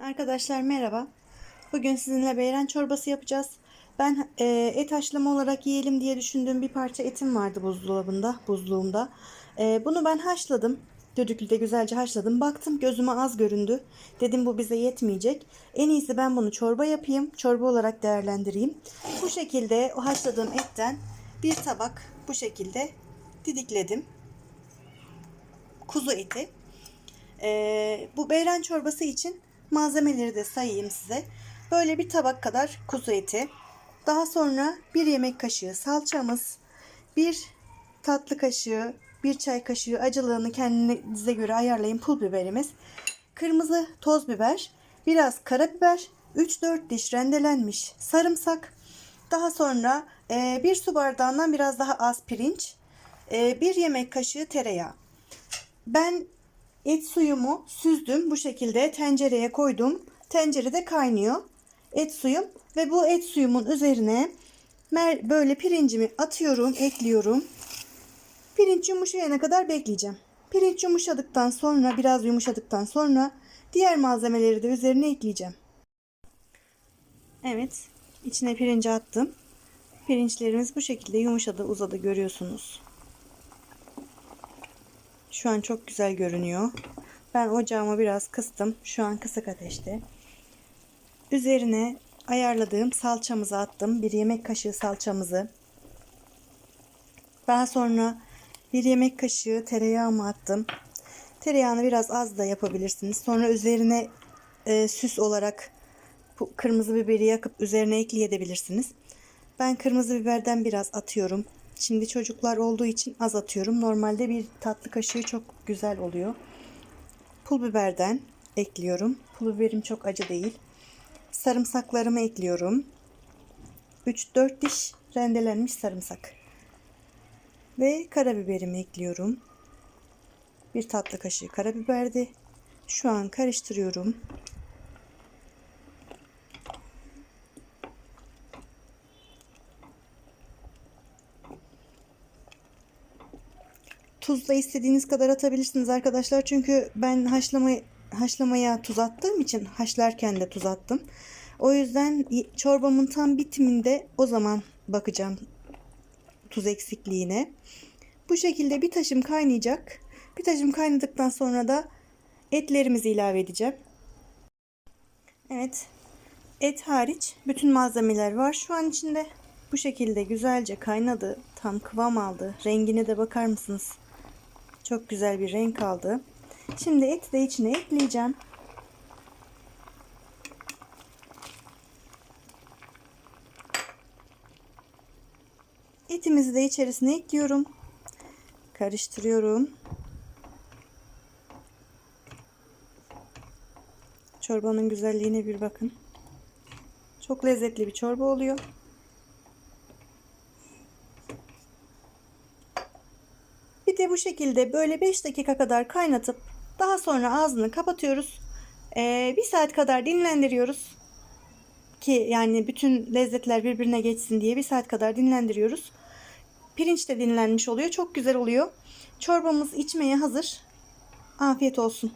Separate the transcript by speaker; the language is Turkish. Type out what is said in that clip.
Speaker 1: Arkadaşlar merhaba. Bugün sizinle beyran çorbası yapacağız. Ben e, et haşlama olarak yiyelim diye düşündüğüm bir parça etim vardı buzdolabında, buzluğumda. E, bunu ben haşladım. Düdüklüde güzelce haşladım. Baktım gözüme az göründü. Dedim bu bize yetmeyecek. En iyisi ben bunu çorba yapayım. Çorba olarak değerlendireyim. Bu şekilde o haşladığım etten bir tabak bu şekilde didikledim. Kuzu eti. Ee, bu beyran çorbası için malzemeleri de sayayım size. Böyle bir tabak kadar kuzu eti. Daha sonra bir yemek kaşığı salçamız, bir tatlı kaşığı, bir çay kaşığı acılığını kendinize göre ayarlayın pul biberimiz. Kırmızı toz biber, biraz karabiber, 3-4 diş rendelenmiş sarımsak. Daha sonra e, bir su bardağından biraz daha az pirinç, e, bir yemek kaşığı tereyağı. Ben Et suyumu süzdüm. Bu şekilde tencereye koydum. Tencerede kaynıyor. Et suyum ve bu et suyumun üzerine böyle pirincimi atıyorum, ekliyorum. Pirinç yumuşayana kadar bekleyeceğim. Pirinç yumuşadıktan sonra, biraz yumuşadıktan sonra diğer malzemeleri de üzerine ekleyeceğim. Evet, içine pirinci attım. Pirinçlerimiz bu şekilde yumuşadı, uzadı görüyorsunuz. Şu an çok güzel görünüyor. Ben ocağımı biraz kıstım. Şu an kısık ateşte. Üzerine ayarladığım salçamızı attım. Bir yemek kaşığı salçamızı. Daha sonra bir yemek kaşığı tereyağımı attım. Tereyağını biraz az da yapabilirsiniz. Sonra üzerine e, süs olarak kırmızı biberi yakıp üzerine ekleyebilirsiniz. Ben kırmızı biberden biraz atıyorum. Şimdi çocuklar olduğu için az atıyorum. Normalde bir tatlı kaşığı çok güzel oluyor. Pul biberden ekliyorum. Pul biberim çok acı değil. Sarımsaklarımı ekliyorum. 3-4 diş rendelenmiş sarımsak. Ve karabiberimi ekliyorum. Bir tatlı kaşığı karabiberdi. Şu an karıştırıyorum. Tuz da istediğiniz kadar atabilirsiniz arkadaşlar. Çünkü ben haşlama, haşlamaya tuz attığım için haşlarken de tuz attım. O yüzden çorbamın tam bitiminde o zaman bakacağım tuz eksikliğine. Bu şekilde bir taşım kaynayacak. Bir taşım kaynadıktan sonra da etlerimizi ilave edeceğim. Evet. Et hariç bütün malzemeler var şu an içinde. Bu şekilde güzelce kaynadı. Tam kıvam aldı. Rengine de bakar mısınız? Çok güzel bir renk aldı. Şimdi eti de içine ekleyeceğim. Etimizi de içerisine ekliyorum. Karıştırıyorum. Çorbanın güzelliğine bir bakın. Çok lezzetli bir çorba oluyor. Bir de bu şekilde böyle 5 dakika kadar kaynatıp daha sonra ağzını kapatıyoruz. Ee, bir saat kadar dinlendiriyoruz. Ki yani bütün lezzetler birbirine geçsin diye bir saat kadar dinlendiriyoruz. Pirinç de dinlenmiş oluyor. Çok güzel oluyor. Çorbamız içmeye hazır. Afiyet olsun.